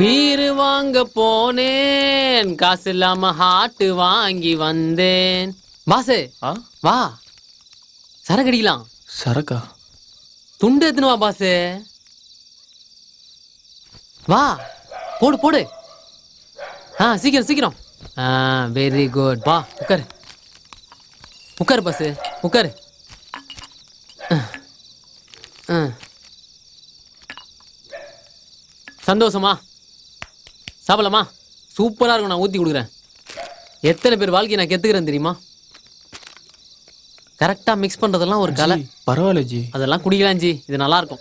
வீடு வாங்க போனேன். காசு இல்லாம ஹாட்டு வாங்கி வந்தேன். பாசு ஆ? வா. சரக்கு அடிக்கலாம் சரக்கா? துண்டு எத்துன்னு வா பாசு வா. போடு போடு. ஆ சீக்கிரம் சீக்கிரம். ஆ வெரி குட் வா உட்காரு. உட்காரு பாசு உட்காரு. சந்தோஷமா? சாப்பிடலாமா? சூப்பரா இருக்கும் நான் ஊத்தி கொடுக்குறேன். எத்தனை பேர் வாழ்க்கையை நான் கெத்துக்கிறேன் தெரியுமா? கரெக்டா மிக்ஸ் பண்றதெல்லாம் ஒரு கலை. பரவாயில்ல ஜி. அதெல்லாம் குடிக்கலாம் ஜி இது நல்லா இருக்கும்.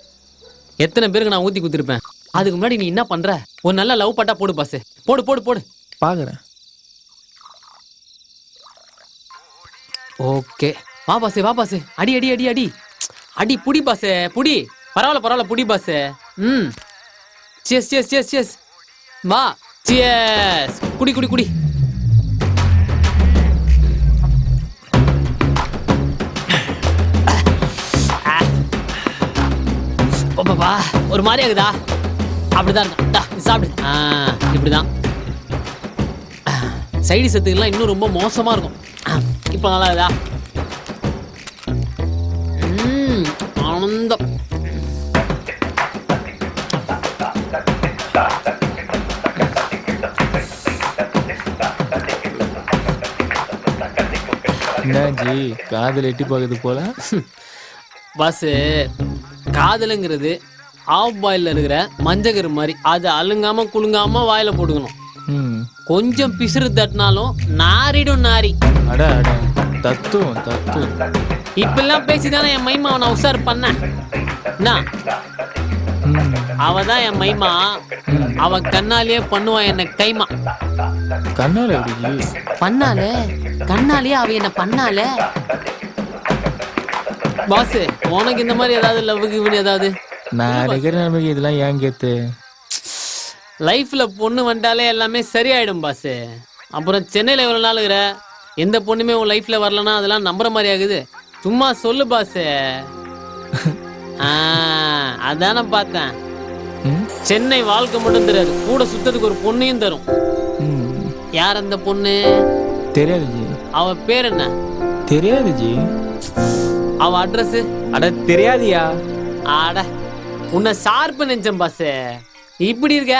எத்தனை பேருக்கு நான் ஊத்தி குடுத்துருப்பேன்? அதுக்கு முன்னாடி நீ என்ன பண்ற? ஒரு நல்ல லவ் பட்டா போடு பாஸ் போடு போடு போடு. பாக்குறேன். ஓகே வா பாஸ் வா பாஸ் அடி அடி அடி அடி. அடி புடி பாஸ் புடி. பரவாயில்ல பரவாயில்ல புடி பாஸ் ம். சியஸ் சியஸ் சியஸ் சியஸ் வா. சியஸ் குடி குடி குடி. பாப்பா ஒரு மாதிரி ஆகுதா? அப்படிதான் இருக்கும் டா, சாப்பிடு. இப்படிதான். சைடு சத்துக்கெல்லாம் இன்னும் ரொம்ப மோசமா இருக்கும். இப்போ நல்லா இருக்குதா? ஜி காதல் எட்டி பார்க்குது போல. பஸ்ஸு காதலுங்கிறது ஆஃப் பாயில் இருக்கிற மஞ்சக்கரு மாதிரி. அதை அழுங்காம குலுங்காம வாயில போட்டுக்கணும். கொஞ்சம் பிசுறு தட்டினாலும் நாரிடும் நாரி. அட அட தத்துவம் தத்துவம். இப்பெல்லாம் பேசிதானே என் மைமாவை நான் உஷார் ம். அவ தான் என் மைமா. அவ கண்ணாலேயே பண்ணுவா என்ன கைமா. கண்ணால் பண்ணாலே? கண்ணாலேயே அவ என்ன பண்ணாலே? பாஸ் உனக்கு இந்த மாதிரி ஏதாவது லவ் கிவன் ஏதாவது? நான் நிலைமைக்கு இதெல்லாம் ஏன் கேத்து? லைஃப்ல பொண்ணு வந்துட்டாலே எல்லாமே சரியாயிடும் பாஸ். அப்புறம் சென்னையில எவ்வளவு நாள் இருக்கிற? எந்த பொண்ணுமே உன் லைஃப்ல வரலன்னா அதெல்லாம் நம்புற மாதிரி ஆகுது. சும்மா சொல்லு பாஸ். அதானே பார்த்தேன். சென்னை வாழ்க்கை மட்டும் தெரியாது. கூட சுத்ததுக்கு ஒரு பொண்ணையும் தரும். யார் அந்த பொண்ணு? தெரியாது ஜி அவ பேர் என்ன? தெரியாது ஜி அவ அட்ரஸ் அட தெரியாதியா? ஆட உன்னை ஷார்ப்பு நினைச்சேன் பாஸ் இப்படி இருக்க?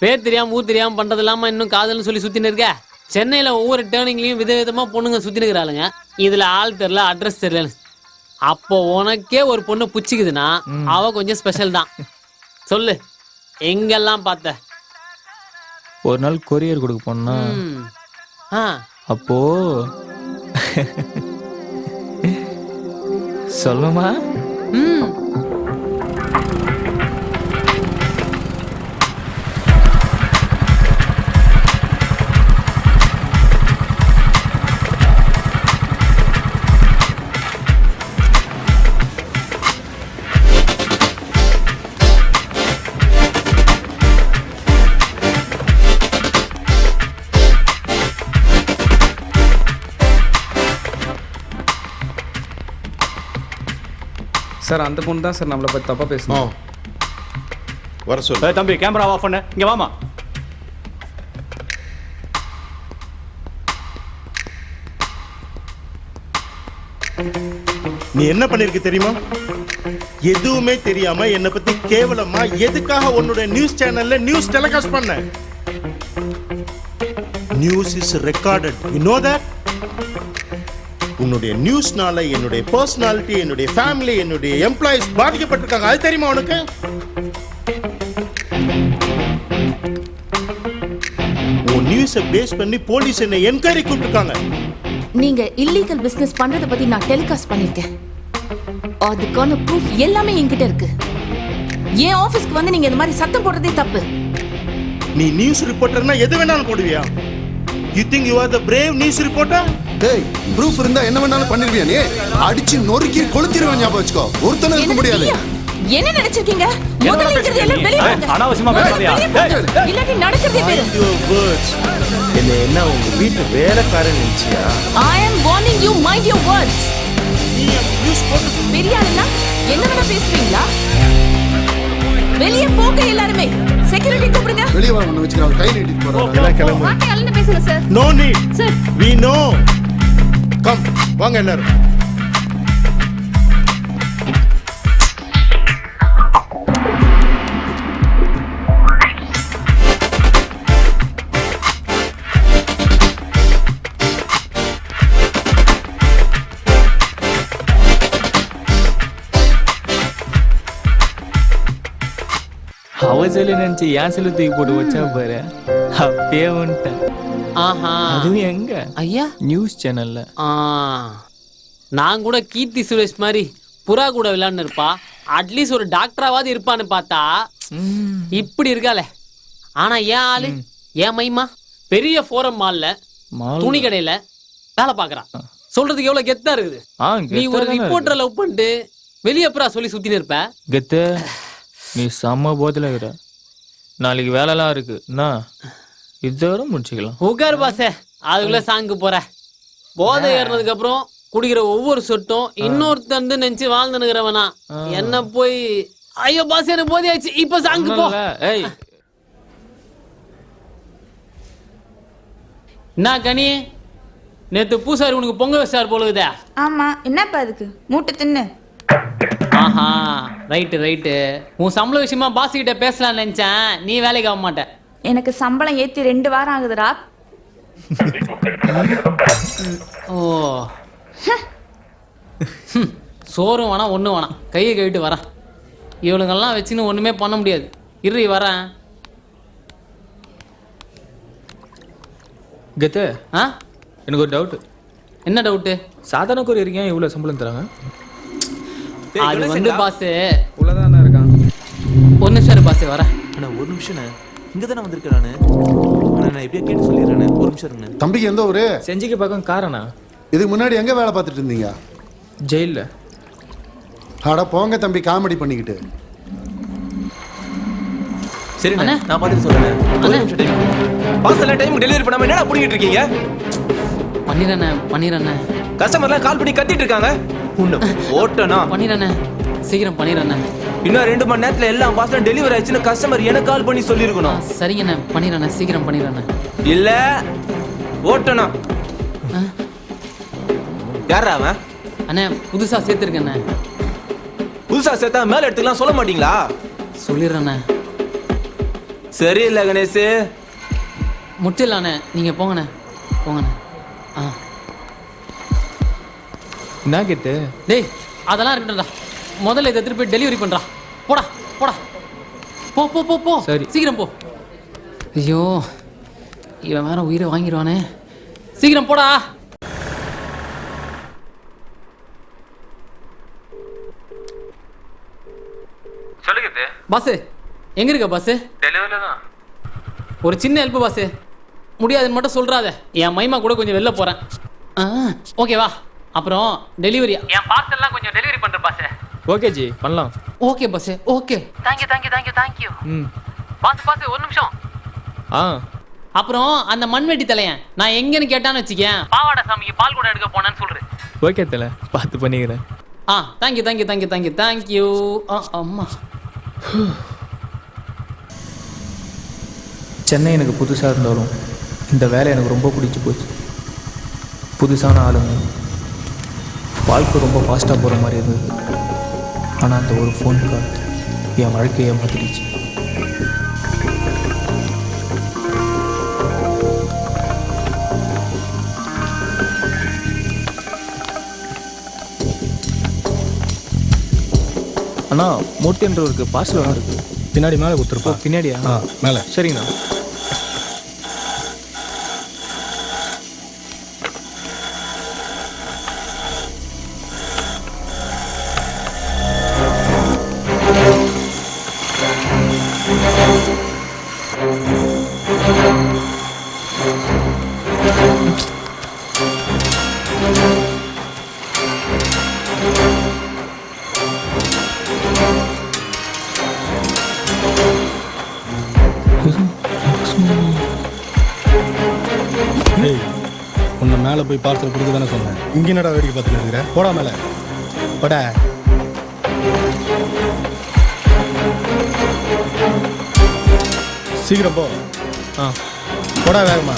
பேர் தெரியாம ஊர் தெரியாம பண்றது இல்லாம இன்னும் காதல்னு சொல்லி சுத்தின்னு இருக்க? சென்னையில ஒவ்வொரு டேர்னிங்லயும் விதவிதமா பொண்ணுங்க சுத்தின்னு இருக்கிறாளுங்க. இதுல ஆள் தெரியல அட்ரஸ் தெரியல அப்போ உனக்கே ஒரு பொண்ணு புச்சிக்குதுன்னா அவ கொஞ்சம் ஸ்பெஷல் தான். சொல்லு எங்கெல்லாம் பார்த்த? ஒரு நாள் கொரியர் கொடுக்க போனா. ஆ. அப்போ சொல்லுமா? ம். சார் அந்த பொண்ணு தான் சார் நம்மளை பற்றி தப்பாக பேசணும் வர சொல்லு. தம்பி கேமரா ஆஃப் பண்ணு. இங்க வாமா நீ என்ன பண்ணிருக்க தெரியுமா? எதுவுமே தெரியாம என்னை பத்தி கேவலமா எதுக்காக உன்னோட நியூஸ் சேனல்ல நியூஸ் டெலிகாஸ்ட் பண்ண? News is recorded you know that உன்னுடைய நியூஸ்னால என்னுடைய பர்சனாலிட்டி என்னுடைய ஃபேமிலி என்னுடைய எம்ப்ளாயிஸ் பாதிக்கப்பட்டிருக்காங்க. அது தெரியுமா உனக்கு? உன் நியூஸை பேஸ் பண்ணி போலீஸ் என்னை என்கொயரி கூப்பிட்டுருக்காங்க. நீங்க இல்லீகல் பிசினஸ் பண்றத பத்தி நான் டெலிகாஸ்ட் பண்ணிருக்கேன். அதுக்கான ப்ரூஃப் எல்லாமே என்கிட்ட இருக்கு. என் ஆபீஸ்க்கு வந்து நீங்க இந்த மாதிரி சத்தம் போடுறதே தப்பு. நீ நியூஸ் ரிப்போர்ட்டர்னா எது வேணாலும் போடுவியா? You think you are the brave news reporter டேய் ப்ரூஃப் இருந்தா என்ன வேணாலும் பண்ணிருவியா நீ? அடிச்சு நொறுக்கி கொளுத்திருவேன் ஞாபகம் வச்சுக்கோ. ஒருத்தனை இருக்க முடியாது? என்ன நினைச்சிருக்கீங்க? முதல்ல இருக்கிறது எல்லாம் வெளிய வாங்க. அனாவசியமா பேசாதயா. இல்லாட்டி நடக்கிறதே வேர்ட்ஸ் என்ன என்ன உங்க வீட்டு வேலைக்காரன் நினைச்சியா? I am warning you mind your words நீ நியூஸ் போட்டு பெரிய ஆளுனா என்ன வேணா பேசுவீங்களா? வெளியே போங்க எல்லாருமே. செக்யூரிட்டி கூப்பிடுங்க. வெளியே வா ஒண்ணு வச்சுக்கிறாங்க கை நீட்டிட்டு போறாங்க எல்லாம் கிளம்பு வாங்க கலந்து பேசுங்க sir no need sir we no come வாங்க எல்லாரும். அவ சொல்லி நினைச்சு என் செல்லு தூக்கி போட்டு வச்சா பாரு? அப்பயே வந்துட்டேன். ஆஹா. அதுவும் எங்க? ஐயா. நியூஸ் சேனல்ல ஆ. நான் கூட கீர்த்தி சுரேஷ் மாதிரி புறா கூட விளையாண்டு இருப்பா. அட்லீஸ்ட் ஒரு டாக்டராவது இருப்பான்னு பார்த்தா இப்படி இருக்காளே. ஆனா ஏன் ஆளு? ஏன் மைமா? பெரிய ஃபோரம் மால்ல மால் துணி கடையில வேலை பாக்குறான் சொல்றதுக்கு எவ்வளவு கெத்தா இருக்குது? நீ ஒரு ரிப்போர்ட்டரை லவ் பண்ணிட்டு வெளியே அப்புறம் சொல்லி சுத்தின்னு இருப்ப? கெத்த. நீ செம்ம போதில் இருக்கிற. நாளைக்கு வேலைலாம் இருக்கு. என்ன? இதோட முடிச்சுக்கலாம். உட்காரு பாசே அதுக்குள்ள சாங்கு போற. போதை ஏறினதுக்கு அப்புறம் குடிக்கிற ஒவ்வொரு சொட்டும் இன்னொருத்தன் நினைச்சு வாழ்ந்துனுக்கிறவனா என்ன போய் ஐயோ பாஸ் எனக்கு போதை ஆயிடுச்சு இப்ப சாங்கு போ. ஏய். என்ன கனி? நேத்து பூசாரி உனக்கு பொங்க வச்சார் போலுதே ஆமா என்னப்பா அதுக்கு? மூட்டை தின்னு. ஆஹா ரைட்டு ரைட்டு உன் சம்பள விஷயமா பாஸ் கிட்ட பேசலாம்னு நினைச்சேன். நீ வேலைக்கு ஆக மாட்ட. எனக்கு சம்பளம் ஏத்தி ரெண்டு வாரம் ஆகுதுடா. ஓ. சோறும் வேணாம் ஒன்றும் வேணாம். கையை கழுவிட்டு வரேன். இவளுங்கெல்லாம் வச்சுன்னு ஒன்றுமே பண்ண முடியாது. இரு வரேன். கெத்த ஆ? எனக்கு ஒரு டவுட் என்ன டவுட்டு சாதாரண கொரியர் ஏன் இவ்வளோ சம்பளம் தராங்க? அது வந்து பாஸ் உள்ளதானே இருக்கான். ஒரு நிமிஷம் பாஸ் வரேன். அண்ணா ஒரு நிமிஷம்ண்ணே இங்கே தானே வந்திருக்கேன் நான். எப்படியா கேட்டு சொல்லிடுறேண்ணே ஒரு நிமிஷம் இருங்கண்ணே தம்பிக்கு எந்த ஊரு? செஞ்சிக்கு பக்கம் காரணா இதுக்கு முன்னாடி எங்க வேலை பார்த்துட்டு இருந்தீங்க? ஜெயிலில். அட போங்க தம்பி காமெடி பண்ணிக்கிட்டு. சரிண்ணே அண்ணே. நான் பார்த்துட்டு சொல்றேன் ஒரு. நிமிஷம் டைம் டெலிவரி பண்ணாம என்னடா புடிங்கிட்டு இருக்கீங்க? பண்ணிடுறேண்ணே பண்ணிடுறேண்ணே. கஸ்டமர்லாம் கால் பண்ணி கத்திட்டு இருக்காங்க. உன்னை ஓட்டனா? பண்ணிடுறேண்ணே. சீக்கிரம் பண்ணிடுறேண்ணே. இன்னும் ரெண்டு மணி நேரத்துல எல்லாம் பாஸ்லாம் டெலிவரி ஆயிடுச்சுன்னு கஸ்டமர் எனக்கு கால் பண்ணி சொல்லியிருக்கணும் சரிங்கண்ணே. பண்ணிடுறேண்ணே. சீக்கிரம் பண்ணிடுறேண்ணே. இல்ல ஓட்டனா. யாரா அவன்? அண்ணே புதுசாக சேர்த்துருக்கேண்ணே. புதுசா சேர்த்தா மேல எடுத்துக்கலாம் சொல்ல மாட்டீங்களா? சொல்லிடுறேண்ணே. சரியில்லை கணேஷ் முடிச்சிடலாண்ணே. நீங்கள் போங்கண்ணே. போங்கண்ணே. ஆ. என்ன கெத்து டேய் அதெல்லாம் இருக்கட்டும்டா முதல்ல இதை திருப்பி டெலிவரி பண்றா. போடா போடா. போ போ போ போ. சரி. சீக்கிரம் போ. ஐயோ இவன் வேற உயிரை வாங்கிடுவானே. சீக்கிரம் போடா. சொல்லுங்க பாஸ் எங்க இருக்க பாஸ் டெலிவரியில தான். ஒரு சின்ன ஹெல்ப் பாஸ் முடியாதுன்னு மட்டும் சொல்றாத. என் மைமா கூட கொஞ்சம் வெளில போறேன். ஆ. ஓகேவா அப்புறம் டெலிவரி என் பார்சல்லாம் கொஞ்சம் டெலிவரி பண்ற பாஸ் ஓகே ஜி பண்ணலாம். Okay boss okay thank you thank you thank you thank you ம். பாஸ் பாஸ் ஒரு நிமிஷம். ஆ. அப்புறம் அந்த மண்வெட்டி தலையன் நான் எங்கன்னு கேட்டான்னு வச்சுக்கேன். பாவாடை சாமிக்கு பால் கூட எடுக்க போனேன்னு சொல்றேன் ஓகே தல பார்த்து பண்ணிக்கிறேன். ஆ thank you thank you thank you thank you thank you ஆ அம்மா. சென்னை எனக்கு புதுசாக இருந்தாலும் இந்த வேலை எனக்கு ரொம்ப பிடிச்சி போச்சு. புதுசான ஆளுங்க. வாழ்க்கை ரொம்ப ஃபாஸ்ட்டாக போகிற மாதிரி இருந்தது. ஆனால் அந்த ஒரு ஃபோன் கால் என் வாழ்க்கையை மாற்றிடுச்சு அண்ணா மூர்த்தின்றவருக்கு பார்சல் ஒன்று இருக்குது பின்னாடி மேலே கொடுத்துருப்பா. பின்னாடியா? ஆ மேலே. சரிங்கண்ணா. உன்னை மேலே போய் பார்சல் கொடுக்க தானே சொன்னேன். இங்கே என்னடா வேடிக்கை பார்த்துட்டு இருக்கிற? போடா மேலே. போடா. சீக்கிரம் போ. ஆ. போடா வேகமா.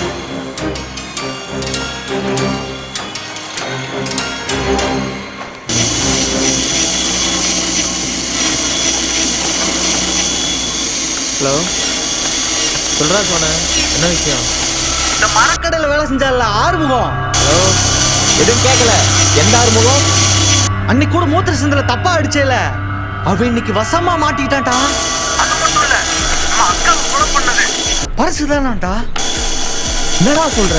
ஹலோ. சொல்கிறா சொன்னேன் என்ன விஷயம்? இந்த மரக்கடையில் வேலை செஞ்சால ஆறுமுகம். ஹலோ எதுவும் கேட்கல எந்த ஆறுமுகம்? அன்னைக்கு கூட மூத்திர சிந்தல தப்பா அடிச்சேல. அவன் இன்னைக்கு வசமா மாட்டிக்கிட்டான்டா. அது மட்டும் இல்ல அக்காவை கொலை பண்ணது. பரிசு தானாண்டா என்னடா சொல்ற?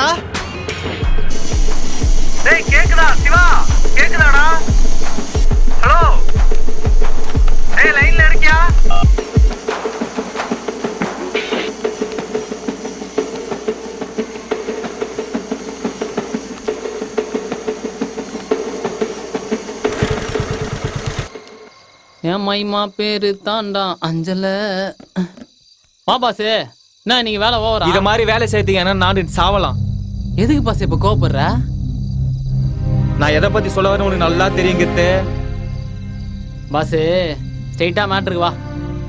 கேக்குதாடா? டேய் கேக்குதா சிவா? கேக்குதாடா? ஹலோ? டேய் லைன்ல இருக்கியா? என் மைமா பேரு தாண்டா அஞ்சல. வா பாசு. என்ன நீங்க வேலை ஓவரா? இத மாதிரி வேலை செய்யறதுக்கு நான் சாவலாம். எதுக்கு பாசு இப்ப கோவப்படுற? நான் எதை பத்தி சொல்ல வரேன் உனக்கு நல்லா தெரியும் கெத்து பாசு ஸ்ட்ரைட்டா மேட்ருக்கு வா.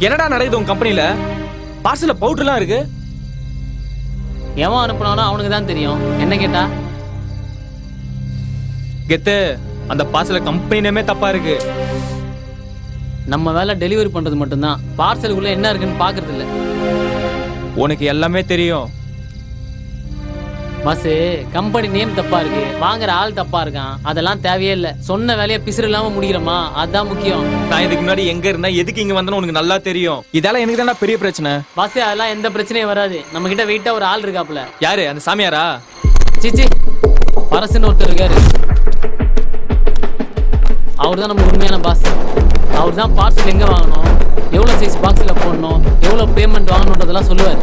என்னடா நடக்குது உங்க கம்பெனில பார்சல்ல பவுடர்லாம் இருக்கு. எவன் அனுப்புனானோ அவனுக்கு தான் தெரியும். என்ன கேட்டா? கெத்து அந்த பார்சல கம்பெனி நேமே தப்பா இருக்கு. நம்ம வேலை டெலிவரி பண்றது மட்டும்தான். பார்சலுக்குள்ள என்ன இருக்குன்னு பாக்குறது இல்ல உனக்கு எல்லாமே தெரியும். பஸ் கம்பெனி நேம் தப்பா இருக்கு வாங்குற ஆள் தப்பா இருக்கான் அதெல்லாம் தேவையே இல்ல. சொன்ன வேலையை பிசுறு இல்லாம முடிக்கிறோமா? அதுதான் முக்கியம். நான் இதுக்கு முன்னாடி எங்க இருந்தேன் எதுக்கு இங்க வந்தேன்னு உனக்கு நல்லா தெரியும். இதெல்லாம் எனக்கு தானே பெரிய பிரச்சனை. பஸ் அதெல்லாம் எந்த பிரச்சனையும் வராது. நம்ம கிட்ட வெயிட்டா ஒரு ஆள் இருக்காப்புல. யாரு? அந்த சாமியாரா? சிச்சி. பரசுன்னு ஒருத்தர் இருக்காரு. அவர் தான் நம்ம உண்மையான பாஸ் அவர் தான் பார்சல் எங்க வாங்கணும்? எவ்வளவு சைஸ் பாக்ஸ்ல போடணும்? எவ்வளவு பேமெண்ட் வாங்கணுன்றதெல்லாம் சொல்லுவார்.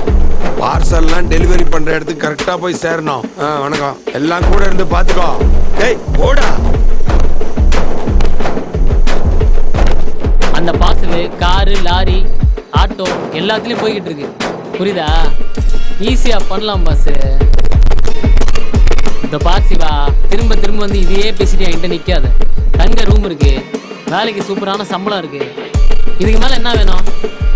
பார்சல்லாம் டெலிவரி பண்ற இடத்துக்கு கரெக்டா போய் சேரணும். ஆ, வணக்கம். எல்லாம் கூட இருந்து பாத்துக்கோ. டேய் போடா. அந்த பார்சல் காரு லாரி ஆட்டோ எல்லாத்துலயும் போய்கிட்டு இருக்கு. புரியுதா? ஈஸியா பண்ணலாம் பாஸ் இந்த பார்சிவா திரும்ப திரும்ப வந்து இதையே பேசிட்டு என்கிட்ட நிக்காத. தங்க ரூம் இருக்கு. வேலைக்கு சூப்பரான சம்பளம் இருக்கு. இதுக்கு மேல என்ன வேணும்?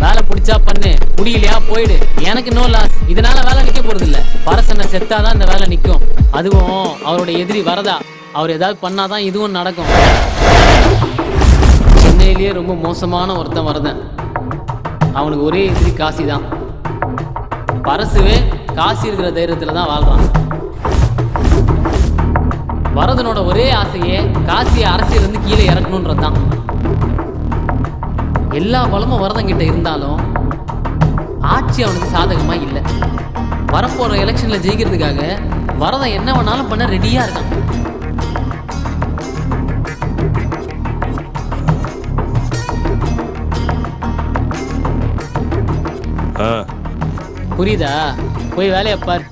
வேலை பிடிச்சா பண்ணு முடியலையா போயிடு. எனக்கு நோ லாஸ் இதனால வேலை நிக்க போறது இல்ல பரசனை செத்தாதான் இந்த வேலை நிக்கும். அதுவும் அவரோட எதிரி வரதா. அவர் ஏதாவது பண்ணாதான் இதுவும் நடக்கும். சென்னையிலேயே ரொம்ப மோசமான ஒருத்தன் வரதன். அவனுக்கு ஒரே எதிரி காசி தான் பரசுவே காசி இருக்கிற தைரியத்துல தான் வாழ்றான். வரதனோட ஒரே ஆசையே காசியை அரசியல் இருந்து கீழே இறக்கணுன்றது தான் எல்லா பலமும் வரதன் கிட்ட இருந்தாலும் ஆட்சி அவனுக்கு சாதகமா இல்லை. வரப்போற எலெக்ஷன்ல ஜெயிக்கிறதுக்காக வரதன் என்ன வேணாலும் பண்ண ரெடியா இருக்கான். புரியுதா? போய் வேலையை பார்.